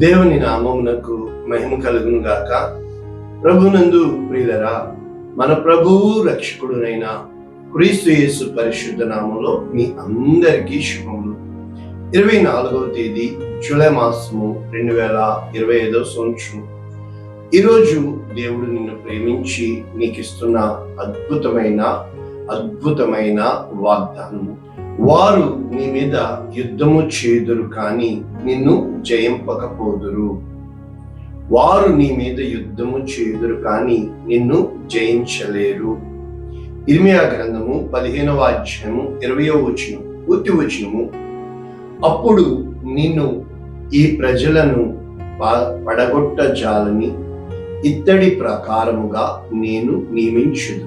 దేవుని నామమునకు మహిమ కలుగును గాక ప్రభునందు ప్రియులరా మన ప్రభువు రక్షకుడునైన క్రీస్తు యేసు పరిశుద్ధ నామంలో మీ అందరికీ శుభములు. ఇరవై నాలుగవ తేదీ జూలై మాసము రెండు వేల ఇరవై ఐదవ సంవత్సరం. ఈరోజు దేవుడు నిన్ను ప్రేమించి నీకు ఇస్తున్న అద్భుతమైన అద్భుతమైన వాగ్దానము. వారు నీ మీద యుద్ధము చేదురు కానీ నిన్ను జయింపకపోదురు. వారు నీ మీద యుద్ధము చేదురు కానీ నిన్ను జయించలేరు. ఇర్మియా గ్రంథము పదిహేనవ అధ్యాయము ఇరవయో వచనం పూర్తి వచనము. అప్పుడు నిన్ను ఈ ప్రజలను పడగొట్ట జాలని ఇత్తడి ప్రకారముగా నేను నియమించుదు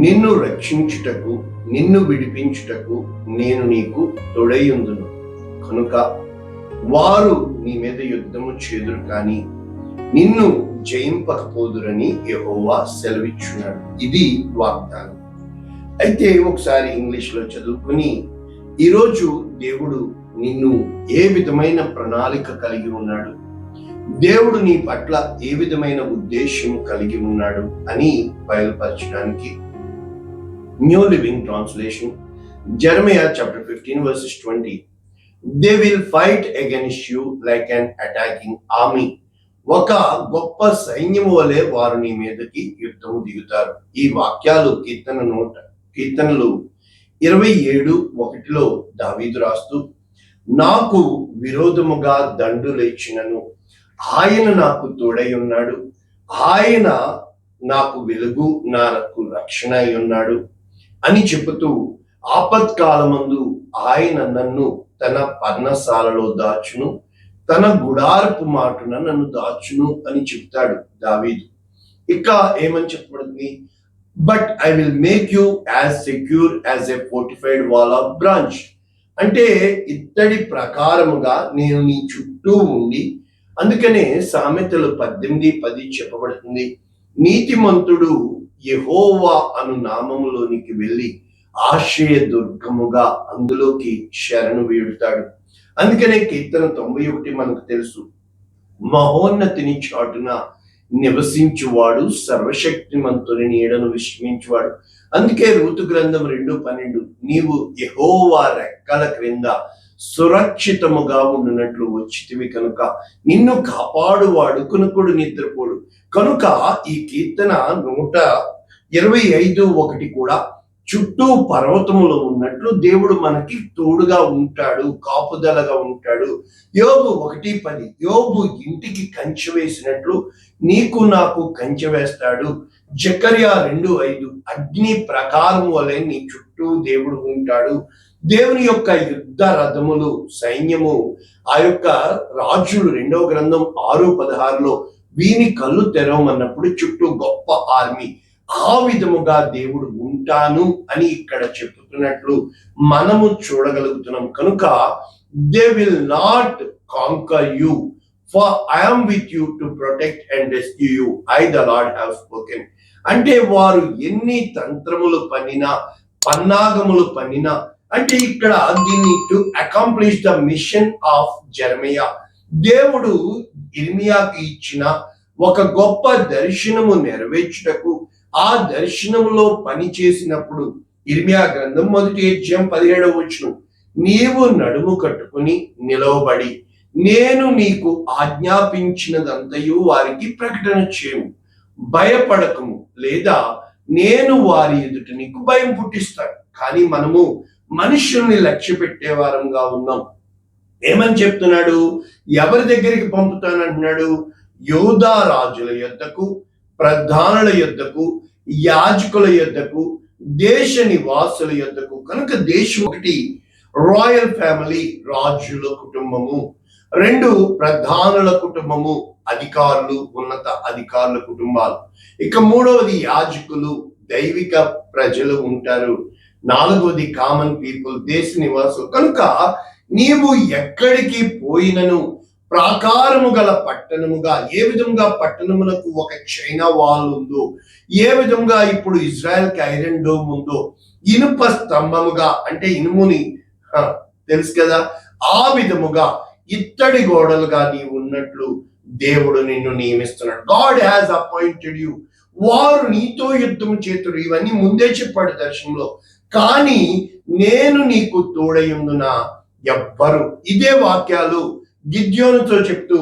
నిన్ను రక్షించుటకు నిన్ను విడిపించుటకు నేను నీకు తొడయుందును కనుక వారు నీ మీద యుద్ధము చేదురు కానీ నిన్ను జయింపకపోదురని యహోవా సెలవిచ్చున్నాడు. ఇది వాగ్దానం. అయితే ఒకసారి ఇంగ్లీష్లో చదువుకుని ఈరోజు దేవుడు నిన్ను ఏ విధమైన ప్రణాళిక కలిగి ఉన్నాడు? దేవుడు నీ పట్ల ఏ విధమైన ఉద్దేశం కలిగి ఉన్నాడు అని బయలుపరచడానికి new living translation Jeremiah chapter fifteen verses twenty they will fight against you like an attacking army ఒక గొప్ప సైన్యం వలె వారు నీ మీదకి యుద్ధం దిగుతారు. ఈ వాక్యాలు కీర్తన నోట కీర్తనలు ఇరవై ఏడు ఒకటిలో దావీదు రాస్తూ నాకు విరోధముగా దండు లేచినను. ఆయన నాకు తోడై ఉన్నాడు. ఆయన నాకు వెలుగు నాకు రక్షణ అయి ఉన్నాడు. అని చెబుతూ ఆపత్కాలమందు ఆయన నన్ను తన పర్ణశాలలో దాచును తన గుడారపు మాటున నన్ను దాచును అని చెప్తాడు దావీదు. ఇక ఏమని చెప్పబడుతుంది? But I will make you as secure as a fortified wall of bronze. అంటే ఇత్తడి ప్రకారముగా నేను నీ చుట్టూ ఉండి అందుకనే సామెతలు పద్దెనిమిది పది చెప్పబడుతుంది. నీతిమంతుడు యహోవా అను నామములోనికి వెళ్ళి ఆశ్రయ దుర్గముగా అందులోకి శరణు వీడుతాడు అందుకనే కీర్తన తొంభై ఒకటి మనకు తెలుసు మహోన్నతిని చాటున నివసించువాడు సర్వశక్తిమంతుని నీడను విశ్రమించువాడు. అందుకే ఋతు గ్రంథం రెండు పన్నెండు నీవు యహోవా రెక్కల క్రింద సురక్షితముగా ఉండినట్లు వచ్చితివి కనుక నిన్ను కాపాడువాడు కునుకుడు నిద్రపోడు. కనుక ఈ కీర్తన నూట ఇరవై ఐదు ఒకటి కూడా చుట్టూ పర్వతములో ఉన్నట్లు దేవుడు మనకి తోడుగా ఉంటాడు కాపుదలగా ఉంటాడు. యోబు ఒకటి పది యోబు ఇంటికి కంచె వేసినట్లు నీకు నాకు కంచె వేస్తాడు. జకర్యా రెండు ఐదు అగ్ని ప్రకారం వలె నీ చుట్టూ దేవుడు ఉంటాడు. దేవుని యొక్క యుద్ధ రథములు సైన్యము ఆ యొక్క రాజులు రెండవ గ్రంథం ఆరు పదహారులో వీని కళ్ళు తెరవమన్నప్పుడు చుట్టూ గొప్ప ఆర్మీ ఆ విధముగా దేవుడు ఉంటాను అని ఇక్కడ చెప్తున్నట్లు మనము చూడగలుగుతున్నాం. కనుక they will not conquer you for I'm with you to protect and rescue you I the Lord have spoken అంటే వారు ఎన్ని తంత్రములు పన్నినా పన్నాగములు పన్నినా అంటే ఇక్కడ దీన్ని to accomplish the mission of Jeremiah దేవుడు ఇర్మియాకి ఇచ్చిన ఒక గొప్ప దర్శనము నెరవేర్చుటకు ఆ దర్శనంలో పని చేసినప్పుడు ఇర్మియా గ్రంథం మొదటి అధ్యాయం పదిహేడవ వచ్చును నీవు నడుము కట్టుకుని నిలవబడి నేను నీకు ఆజ్ఞాపించినదంతయు వారికి ప్రకటన చేయము. భయపడకము లేదా నేను వారి ఎదుట నీకు భయం పుట్టిస్తాను. కానీ మనము మనుషుల్ని లక్ష్య పెట్టేవారంగా ఉన్నాం. ఏమని చెప్తున్నాడు? ఎవరి దగ్గరికి పంపుతానంటున్నాడు? యోధా రాజుల యొద్దకు ప్రధానుల యొద్దకు యాజకుల యొద్దకు దేశ నివాసుల యొద్దకు కనుక దేశం ఒకటి రాయల్ ఫ్యామిలీ రాజుల కుటుంబము. రెండు ప్రధానుల కుటుంబము అధికారులు ఉన్నత అధికారుల కుటుంబాలు. ఇక మూడవది యాజకులు దైవిక ప్రజలు ఉంటారు. నాలుగవది కామన్ పీపుల్ దేశ నివాసులు. కనుక నీవు ఎక్కడికి పోయినను ప్రాకారము గల పట్టణముగా ఏ విధంగా పట్టణమునకు ఒక చైనా వాల్ ఉందో ఏ విధంగా ఇప్పుడు ఇజ్రాయెల్కి ఐరన్ డోమ్ ఉందో ఇనుప స్తంభముగా అంటే ఇనుముని హ, తెలుసు కదా ఆ విధముగా ఇత్తడి గోడలుగా నీవు ఉన్నట్లు దేవుడు నిన్ను నియమిస్తున్నాడు. గాడ్ హ్యాస్ అపాయింటెడ్ యు వారు నీతో యుద్ధం చేతుడు ఇవన్నీ ముందే చెప్పాడు దర్శనంలో. కానీ నేను నీకు తోడయుందున ఎవ్వరు. ఇదే వాక్యాలు గిద్యోనుతో చెప్తూ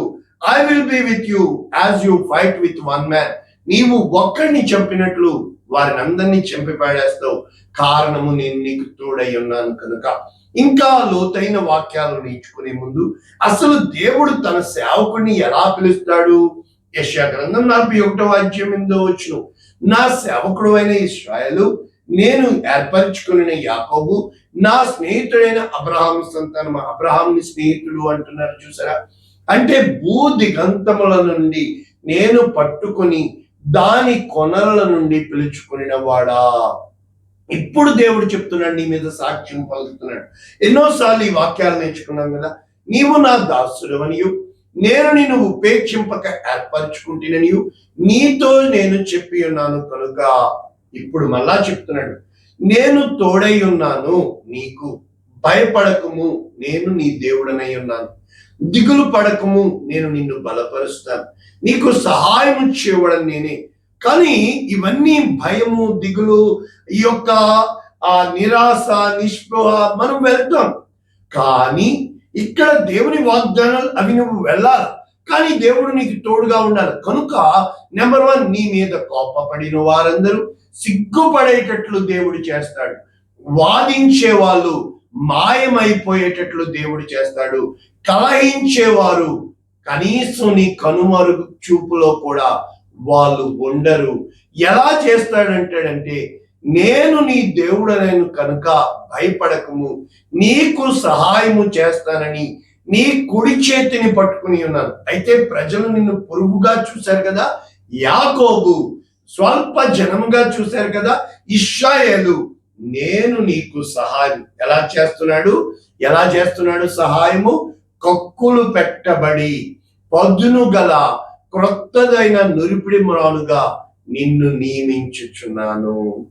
I will be with you as you fight with one man నీవు ఒక్కడిని చంపినట్లు వారిని అందరినీ చంపి పాడేస్తావు కారణము నేను నీకు తోడై ఉన్నాను కనుక. ఇంకా లోతైన వాక్యాలు నేర్చుకునే ముందు అసలు దేవుడు తన సేవకుడిని ఎలా పిలుస్తాడు? యశా గ్రంథం నలభై ఒకటో వాద్యం ఎందో వచ్చును నా సేవకుడు అయిన ఇస్రాయలు నేను ఏర్పరచుకున్న యాకోబు నా స్నేహితుడైన అబ్రహాం సంతానం అబ్రహాంని స్నేహితుడు అంటున్నారు చూసారా? అంటే భూ దిగంతముల నుండి నేను పట్టుకొని దాని కొనల నుండి పిలుచుకునిన వాడా ఇప్పుడు దేవుడు చెప్తున్నాడు నీ మీద సాక్ష్యం పలుకుతున్నాడు. ఎన్నోసార్లు ఈ వాక్యాలు నేర్చుకున్నాం కదా? నీవు నా దాసుడవనియు. నేను నిన్ను ఉపేక్షింపక ఏర్పరచుకుంటున్ననియు. నీతో నేను చెప్పి ఉన్నాను కనుక. ఇప్పుడు మళ్ళా చెప్తున్నాడు. నేను తోడై ఉన్నాను నీకు భయపడకము నేను నీ దేవుడనై ఉన్నాను. దిగులు పడకము నేను నిన్ను బలపరుస్తాను. నీకు సహాయం చేయవడం నేనే. కానీ ఇవన్నీ భయము దిగులు ఈ యొక్క ఆ నిరాశ నిస్పృహ మనం వెళ్తాం. కానీ ఇక్కడ దేవుని వాగ్దానాలు అవి నువ్వు వెళ్ళాలి. కానీ దేవుడు నీకు తోడుగా ఉండాలి. కనుక నెంబర్ వన్ నీ మీద కోపపడిన వారందరూ సిగ్గుపడేటట్లు దేవుడు చేస్తాడు. వాదించే వాళ్ళు మాయమైపోయేటట్లు దేవుడు చేస్తాడు. కలహించేవారు కనీసం నీ కనుమరుగు చూపులో కూడా వాళ్ళు ఉండరు. ఎలా చేస్తాడంటాడంటే నేను నీ దేవుడనైన కనుక భయపడకము. నీకు సహాయము చేస్తానని నీ కుడి చేతిని పట్టుకుని ఉన్నాను. అయితే ప్రజలు నిన్ను పొరుగుగా చూశారు కదా? యాకోబు స్వల్ప జనముగా చూశారు కదా ఇష్రాయేలు నేను నీకు సహాయం. ఎలా చేస్తున్నాడు? ఎలా చేస్తున్నాడు సహాయము? కక్కులు పెట్టబడి పద్దును గల క్రొత్తదైన నురిపిడి మ్రానుగా నిన్ను నియమించుచున్నాను.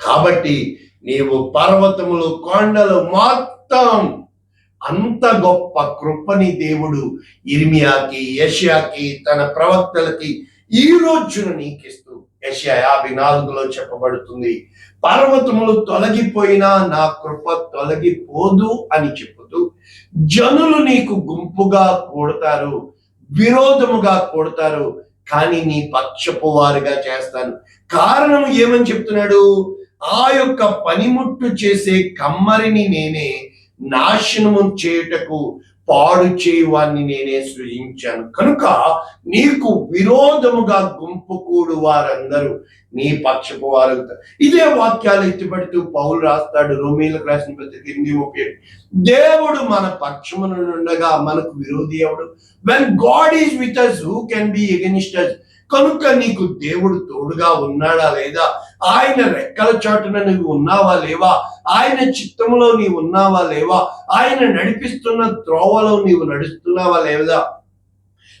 కాబట్టి నీవు పర్వతములు కొండలు మొత్తం అంత గొప్ప కృపని దేవుడు ఇర్మియాకి యషియాకి తన ప్రవక్తలకి ఈ రోజును నీకిస్తూ యష్యా యాభై నాలుగులో చెప్పబడుతుంది పర్వతములు తొలగిపోయినా నా కృప తొలగిపోదు అని చెప్పుతూ జనులు నీకు గుంపుగా కూడతారు విరోధముగా కూడతారు కానీ నీ పక్షపు వారిగా చేస్తాను. కారణం ఏమని చెప్తున్నాడు? ఆ యొక్క పనిముట్టు చేసే కమ్మరిని నేనే నాశనము చేయుటకు పాడు చేయువాన్ని నేనే సృజించాను. కనుక నీకు విరోధముగా గుంపు కూడు వారందరూ నీ పక్షపు వారు ఇదే వాక్యాలు ఎత్తిపడుతూ పౌలు రాస్తాడు రోమీలకు రాసిన ప్రతి ఎనిమిది దేవుడు మన పక్షమున ఉండగా మనకు విరోధి ఎవడు? When God is with us who can be against us కనుక నీకు దేవుడు తోడుగా ఉన్నాడా లేదా? ఆయన రెక్కల చాటున నువ్వు ఉన్నావా లేవా? ఆయన చిత్తములో నీవు ఉన్నావా లేవా? ఆయన నడిపిస్తున్న త్రోవలో నీవు నడుస్తున్నావా లేదా?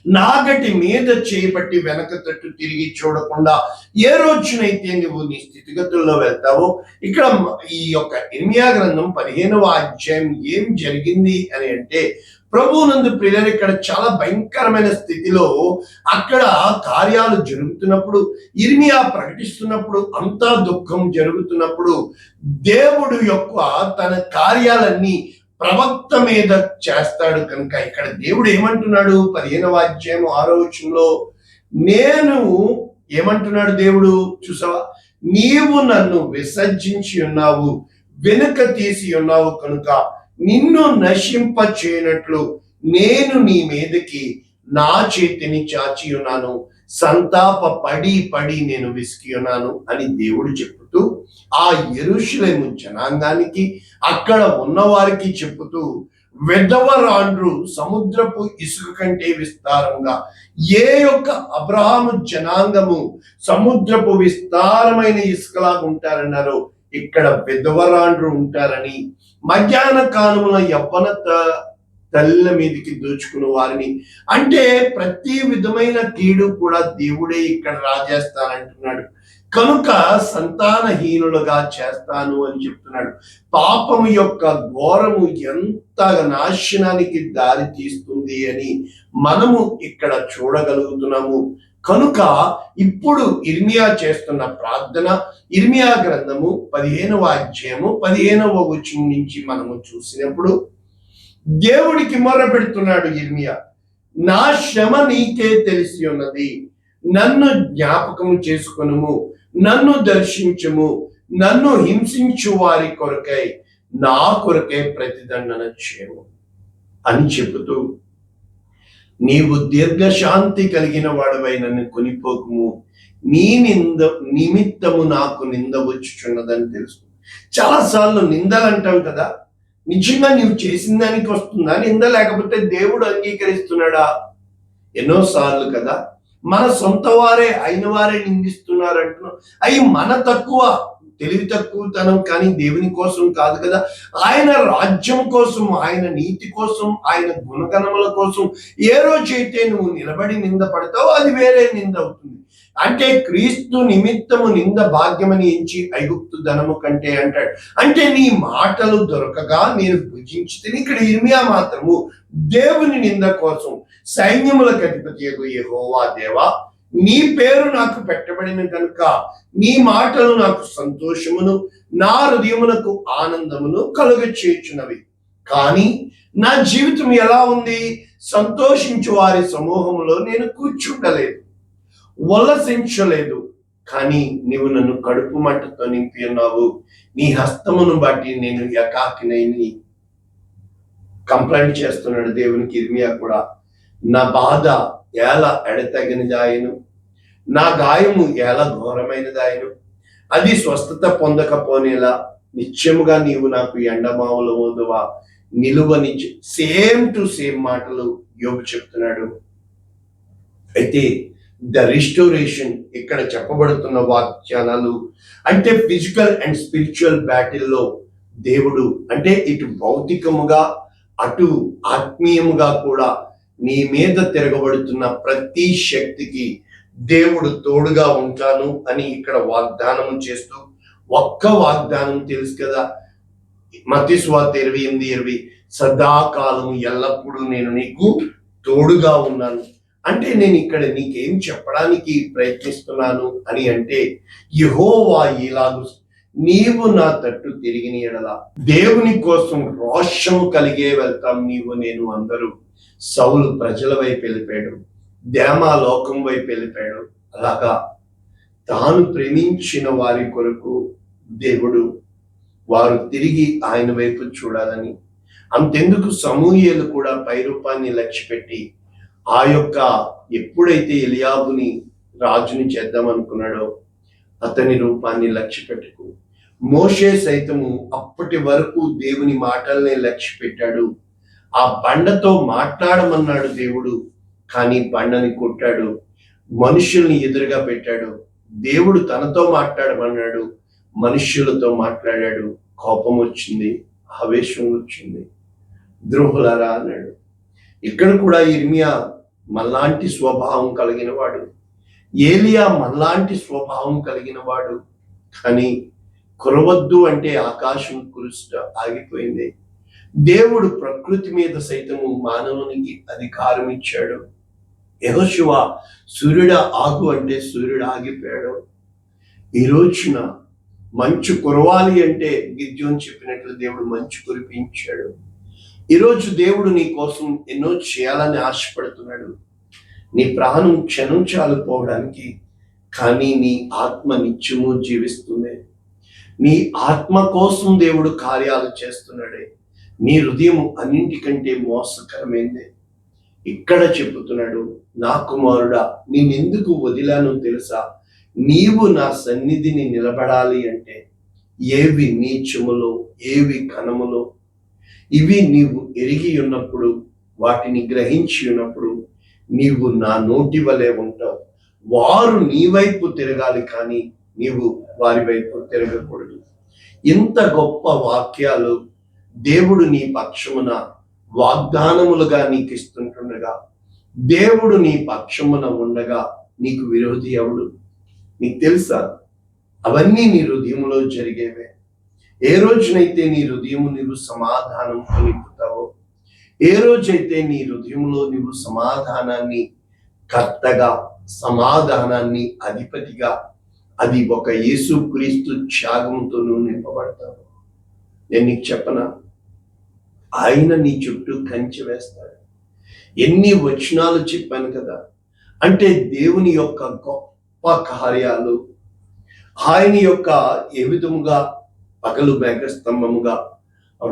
నాగటి మీద చేపట్టి వెనక తట్టు తిరిగి చూడకుండా ఏ రోజునైతే నువ్వు నీ స్థితిగతుల్లో వెళ్తావో ఇక్కడ ఈ యొక్క ఇర్మియా గ్రంథం పదిహేనవ అధ్యాయం ఏం జరిగింది అని అంటే ప్రభువునందు ప్రియులు ఇక్కడ చాలా భయంకరమైన స్థితిలో అక్కడ కార్యాలు జరుగుతున్నప్పుడు ఇర్మియా ప్రకటిస్తున్నప్పుడు అంతా దుఃఖం జరుగుతున్నప్పుడు దేవుడు యొక్క తన కార్యాలన్నీ ప్రవక్త మీద చేస్తాడు కనుక ఇక్కడ దేవుడు ఏమంటున్నాడు? పదిహేనవ అధ్యాయం ఆరో వచనంలో నేను ఏమంటున్నాడు దేవుడు? చూసావా? నీవు నన్ను విసర్జించి ఉన్నావు వెనుక తీసి ఉన్నావు కనుక నిన్ను నశింప చేయనట్లు నేను నీ మీదకి నా చేతిని చాచి ఉన్నాను. సంతాప పడి పడి నేను విసికి ఉన్నాను అని దేవుడు చెప్పుతూ ఆ ఎరుషులేము జనాంగానికి అక్కడ ఉన్నవారికి చెప్పుతూ వెదవరాండ్రు సముద్రపు ఇసుక కంటే విస్తారంగా ఏ యొక్క అబ్రహాము జనాంగము సముద్రపు విస్తారమైన ఇసుకలాగా ఉంటారన్నారో ఇక్కడ పెద్దవరాండ్రు ఉంటారని మధ్యాహ్న కాలమున యవ్వన త- తల్లిల మీదకి దోచుకున్న వారిని. అంటే ప్రతి విధమైన కీడు కూడా దేవుడే ఇక్కడ రాజేస్తానంటున్నాడు. కనుక సంతానహీనులుగా చేస్తాను అని చెప్తున్నాడు. పాపము యొక్క ఘోరము ఎంత నాశనానికి దారి తీస్తుంది అని మనము ఇక్కడ చూడగలుగుతున్నాము. కనుక ఇప్పుడు ఇర్మియా చేస్తున్న ప్రార్థన ఇర్మియా గ్రంథము పదిహేనవ అధ్యాయము పదిహేనవ వచనం నుంచి మనము చూసినప్పుడు దేవుడికి మొర్ర పెడుతున్నాడు ఇర్మియా నా శ్రమ నీకే తెలిసి ఉన్నది. నన్ను జ్ఞాపకము చేసుకునుము నన్ను దర్శించుము నన్ను హింసించు వారి కొరకై నా కొరకై ప్రతిదండన చేయము అని చెబుతూ నీవు దీర్ఘశాంతి కలిగిన వాడవై నన్ను కొనిపోకుము. నీ నింద నిమిత్తము నాకు నింద వచ్చుచున్నదని తెలుసు. చాలాసార్లు నిందలు అంటాం కదా? నిజంగా నీవు చేసిన దానికి వస్తుందా? నింద లేకపోతే దేవుడు అంగీకరిస్తున్నాడా? ఎన్నోసార్లు కదా? మన సొంత వారే అయిన వారే నిందిస్తున్నారంటున్నాం అవి మన తక్కువ. తెలివి తక్కువతనం కానీ దేవుని కోసం కాదు కదా. ఆయన రాజ్యం కోసం ఆయన నీతి కోసం ఆయన గుణగణముల కోసం ఏ రోజైతే నువ్వు నిలబడి నింద పడతావో అది వేరే నింద అవుతుంది. అంటే క్రీస్తు నిమిత్తము నింద భాగ్యమని ఎంచి ఐగుప్తు ధనము కంటే అంటాడు. అంటే నీ మాటలు దొరకగా నేను భుజించి తిని ఇక్కడ ఇర్మియా మాత్రము దేవుని నింద కోసం సైన్యములకు అధిపతి యహోవా దేవా నీ పేరు నాకు పెట్టబడిన కనుక నీ మాటలు నాకు సంతోషమును నా హృదయమునకు ఆనందమును కలుగ చేయుచున్నవి కానీ నా జీవితం ఎలా ఉంది? సంతోషించు వారి సమూహంలో నేను కూర్చుండలేదు ఉల్లసించలేదు కానీ నీవు నన్ను కడుపు మంటతో నింపి ఉన్నావు. నీ హస్తమును బట్టి నేను ఎకాకినైని కంప్లైంట్ చేస్తున్నాడు దేవునికి ఇర్మియా కూడా. నా బాధ ఎలా ఎడతగినదాయను? నా గాయము ఎలా ఘోరమైనదాయను? అది స్వస్థత పొందకపోనేలా నిత్యముగా నీవు నాకు ఎండమావుల ఓదువా నిలువని సేమ్ టు సేమ్ మాటలు యోగు చెప్తున్నాడు. అయితే ద రిస్టోరేషన్ ఇక్కడ చెప్పబడుతున్న వాక్యానాలు అంటే ఫిజికల్ అండ్ స్పిరిచువల్ బ్యాటిల్లో దేవుడు అంటే ఇటు భౌతికముగా అటు ఆత్మీయముగా కూడా నీ మీద తిరగబడుతున్న ప్రతి శక్తికి దేవుడు తోడుగా ఉంటాను అని ఇక్కడ వాగ్దానం చేస్తూ ఒక్క వాగ్దానం తెలుసు కదా? మతిస్వాత ఇరవై ఎనిమిది ఇరవై సదాకాలం ఎల్లప్పుడూ నేను నీకు తోడుగా ఉన్నాను. అంటే నేను ఇక్కడ నీకేం చెప్పడానికి ప్రయత్నిస్తున్నాను అని అంటే యహోవా ఇలాగు నీవు నా తట్టు తిరిగిన ఎడల. దేవుని కోసం రోషం కలిగే వెళ్తాం నీవు నేను అందరూ. సౌలు ప్రజల వైపు వెళ్ళిపోయాడు. దేమా లోకం వైపు వెళ్ళిపోయాడు. అలాగా తాను ప్రేమించిన వారి కొరకు దేవుడు వారు తిరిగి ఆయన వైపు చూడాలని అంతెందుకు సమూహలు కూడా పైరూపాన్ని లక్ష్యపెట్టి ఆ యొక్క ఎప్పుడైతే ఎలియాబుని రాజుని చేద్దామనుకున్నాడో అతని రూపాన్ని లక్ష్య పెట్టుకు మోషే సైతము అప్పటి వరకు దేవుని మాటల్నే లక్ష్య పెట్టాడు ఆ బండతో మాట్లాడమన్నాడు దేవుడు కానీ బండని కొట్టాడు మనుషుల్ని ఎదురుగా పెట్టాడు. దేవుడు తనతో మాట్లాడమన్నాడు మనుష్యులతో మాట్లాడాడు. కోపం వచ్చింది ఆవేశం వచ్చింది. ద్రోహులరా అన్నాడు. ఇక్కడ కూడా ఇర్మియా మళ్ళాంటి స్వభావం కలిగిన వాడు ఏలియా మళ్ళాంటి స్వభావం కలిగిన వాడు కానీ కురవద్దు అంటే ఆకాశం కురుస్ట ఆగిపోయింది. దేవుడు ప్రకృతి మీద సైతము మానవునికి అధికారం ఇచ్చాడు. యహోశివ సూర్యుడ ఆగు అంటే సూర్యుడు ఆగిపోయాడు. ఈ రోజున మంచు కురవాలి అంటే గిద్యోన్ చెప్పినట్లు దేవుడు మంచు కురిపించాడు. ఈరోజు దేవుడు నీ కోసం ఎన్నో చేయాలని ఆశపడుతున్నాడు. నీ ప్రాణం క్షణం చాలిపోవడానికి కానీ నీ ఆత్మ నిత్యము జీవిస్తుంది. నీ ఆత్మ కోసం దేవుడు కార్యాలు చేస్తున్నాడే. నీ హృదయం అన్నింటికంటే మోసకరమైంది. ఇక్కడ చెబుతున్నాడు నా కుమారుడా నేనెందుకు వదిలాను తెలుసా? నీవు నా సన్నిధిని నిలబడాలి అంటే ఏవి నీచములో ఏవి కనములో ఇవి నీవు ఎరిగి ఉన్నప్పుడు వాటిని గ్రహించి ఉన్నప్పుడు నీవు నా నోటి వలె ఉంటావు. వారు నీ వైపు తిరగాలి కానీ నీవు వారి వైపు తిరగకూడదు. ఇంత గొప్ప వాక్యాలు దేవుడు నీ పక్షమున వాగ్దానములుగా నీకు ఇస్తుంటుండగా దేవుడు నీ పక్షమున ఉండగా నీకు విరోధి ఎవడు? నీకు తెలుసా? అవన్నీ నీ హృదయంలో జరిగేవే. ఏ రోజునైతే నీ హృదయము నీవు సమాధానంతో నింపుతావో ఏ రోజైతే నీ హృదయంలో నీవు సమాధానాన్ని కర్తగా సమాధానాన్ని అధిపతిగా అది ఒక యేసు క్రీస్తు త్యాగంతో నువ్వు నింపబడతావు నేను నీకు చెప్పనా? ఆయన నీ చుట్టూ కంచె వేస్తాడు. ఎన్ని వచనాలు చెప్పాను కదా? అంటే దేవుని యొక్క గొప్ప కార్యాలు ఆయన యొక్క ఏ విధముగా పగలు మేఘస్తంభముగా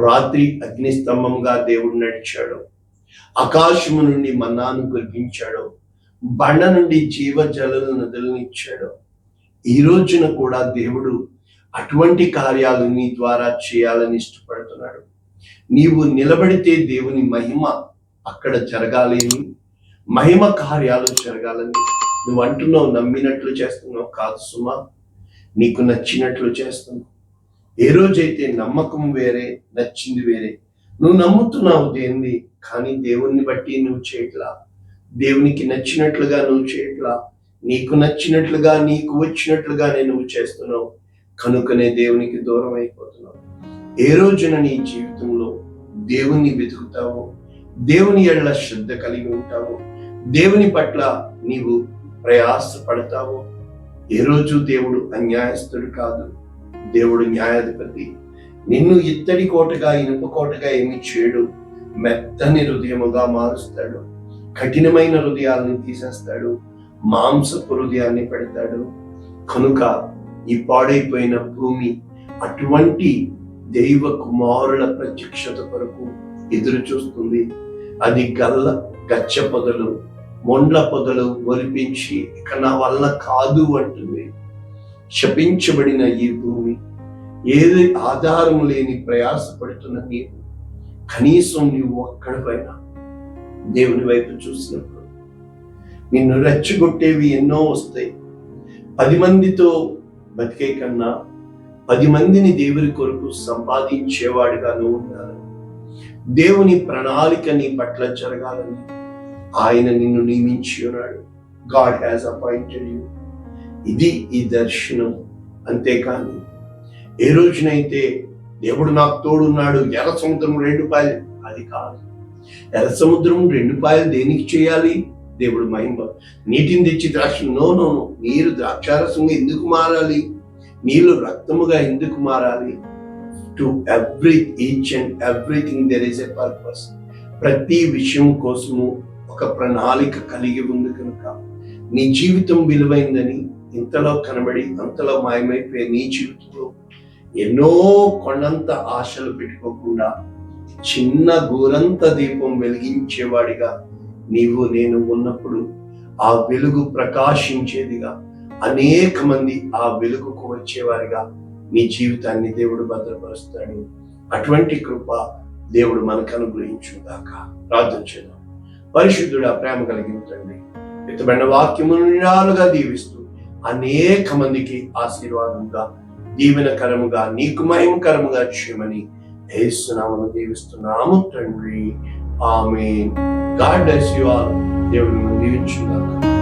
రాత్రి అగ్నిస్తంభముగా దేవుడు నడిచాడు. ఆకాశము నుండి మన్నాను కురిపించాడు. బండ నుండి జీవజలను నదులను ఇచ్చాడు ఈ రోజున కూడా దేవుడు అటువంటి కార్యాలు నీ ద్వారా చేయాలని ఇష్టపడుతున్నాడు. నీవు నిలబడితే దేవుని మహిమ అక్కడ జరగాలని మహిమ కార్యాలు జరగాలని నువ్వు అంటున్నావు నమ్మినట్లు చేస్తున్నావు కాదు సుమా నీకు నచ్చినట్లు చేస్తున్నావు. ఏ రోజైతే నమ్మకం వేరే నచ్చింది వేరే నువ్వు నమ్ముతున్నావు దేన్ని కానీ దేవుణ్ణి బట్టి నువ్వు చేయట్లా? దేవునికి నచ్చినట్లుగా నువ్వు చేయట్లా? నీకు నచ్చినట్లుగా నీకు వచ్చినట్లుగానే నువ్వు చేస్తున్నావు? కనుకనే దేవునికి దూరం అయిపోతున్నావు. ఏ రోజున నీ జీవితంలో దేవుణ్ణి వెతుకుతావో దేవుని ఎడల శ్రద్ధ కలిగి ఉంటావో దేవుని పట్ల నీవు ప్రయాసపడతావో ఏ రోజు దేవుడు అన్యాయస్తుడు కాదు. దేవుడు న్యాయాధిపతి. నిన్ను ఇత్తడి కోటగా ఇనుప కోటగా ఏమి చేయడు. మెత్తని హృదయముగా మారుస్తాడు. కఠినమైన హృదయాలను తీసేస్తాడు. మాంసపు హృదయాన్ని పెడతాడు. కనుక ఈ పాడైపోయిన భూమి అటువంటి దైవ కుమారుల ప్రత్యక్షత కొరకు ఎదురు చూస్తుంది. అది గల్ల గచ్చ పొదలు మొండ్ల పొదలు ఒలిపించి ఇక నా వల్ల కాదు అంటుంది. శపించబడిన ఈ భూమి ఏది ఆధారం లేని ప్రయాసపడుతున్న నీవు. కనీసం నీవు ఒక్కడిపైన దేవుని వైపు చూసినప్పుడు నిన్ను రెచ్చగొట్టేవి ఎన్నో వస్తాయి. పది మందితో బతికే కన్నా పది మందిని దేవుని కొరకు సంపాదించేవాడిగా నువ్వు ఉండాలి. దేవుని ప్రణాళిక నీ పట్ల జరగాలని ఆయన నిన్ను నియమించి ఉన్నాడు. గాడ్ హ్యాస్ అపాయింటెడ్ యూ ఇది ఈ దర్శనం. అంతేకాని ఏ రోజునైతే దేవుడు నాకు తోడున్నాడు ఎర్ర సముద్రం రెండు పాయలు అది కాదు. ఎర్ర సముద్రం రెండు పాయలు దేనికి చేయాలి? దేవుడు మహిమ. నీటిని తెచ్చి ద్రాక్ష నో నో నీరు ద్రాక్షారసంగా ఎందుకు మారాలి? నీళ్ళు రక్తముగా ఎందుకు మారాలి? To every each and everything there is a purpose ప్రతి విషయం కోసము ఒక ప్రణాళిక కలిగి ఉంది కనుక. నీ జీవితం విలువైందని ఇంతలో కనబడి అంతలో మాయమైపోయే నీ జీవితంలో ఎన్నో కొండంత ఆశలు పెట్టుకోకుండా చిన్న గోరంత దీపం వెలిగించేవాడిగా నీవు నేను ఉన్నప్పుడు ఆ వెలుగు ప్రకాశించేదిగా అనేక మంది ఆ వెలుగుకు వచ్చేవారిగా నీ జీవితాన్ని దేవుడు భద్రపరుస్తాడు. అటువంటి కృప దేవుడు మనకు అనుగ్రహించుగాక ప్రార్థన చేద్దాం. పరిశుద్ధుడా ప్రేమ కలిగిన తండ్రి ఇతమైన వాక్యమును నిరాలుగా దీవిస్తూ అనేక మందికి ఆశీర్వాదంగా దీవెనకరముగా నీకు మహిమకరముగా చేయమని ఏసునామను దీవిస్తున్నాము తండ్రి. ఆమె గాడ్ బ్లెస్ యు ఆల్ దేవుని దీవించుగాక